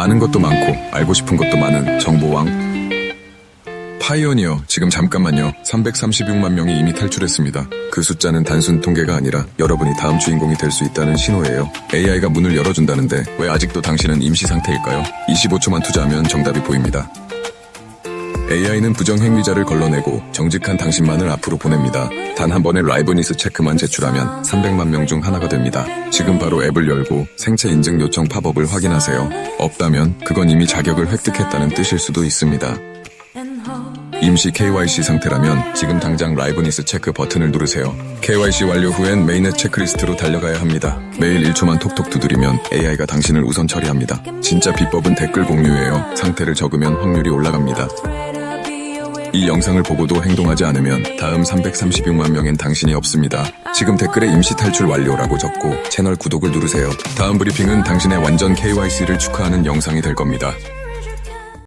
아는 것도 많고 알고 싶은 것도 많은 정보왕. 파이오니어 지금 잠깐만요. 336만 명이 이미 탈출했습니다. 그 숫자는 단순 통계가 아니라 여러분이 다음 주인공이 될 수 있다는 신호예요. AI가 문을 열어준다는데 왜 아직도 당신은 임시 상태일까요? 25초만 투자하면 정답이 보입니다 AI는 부정행위자를 걸러내고 정직한 당신만을 앞으로 보냅니다. 단 한 번의 라이브 니스 체크만 제출하면 300만 명 중 하나가 됩니다. 지금 바로 앱을 열고 생체 인증 요청 팝업을 확인하세요. 없다면 그건 이미 자격을 획득했다는 뜻일 수도 있습니다. 임시 KYC 상태라면 지금 당장 라이브니스 체크 버튼을 누르세요. KYC 완료 후엔 메인의 체크리스트로 달려가야 합니다. 매일 1초만 톡톡 두드리면 AI가 당신을 우선 처리합니다. 진짜 비법은 댓글 공유예요. 상태를 적으면 확률이 올라갑니다. 이 영상을 보고도 행동하지 않으면 다음 336만 명엔 당신이 없습니다. 지금 댓글에 임시 탈출 완료라고 적고 채널 구독을 누르세요. 다음 브리핑은 당신의 완전 KYC를 축하하는 영상이 될 겁니다.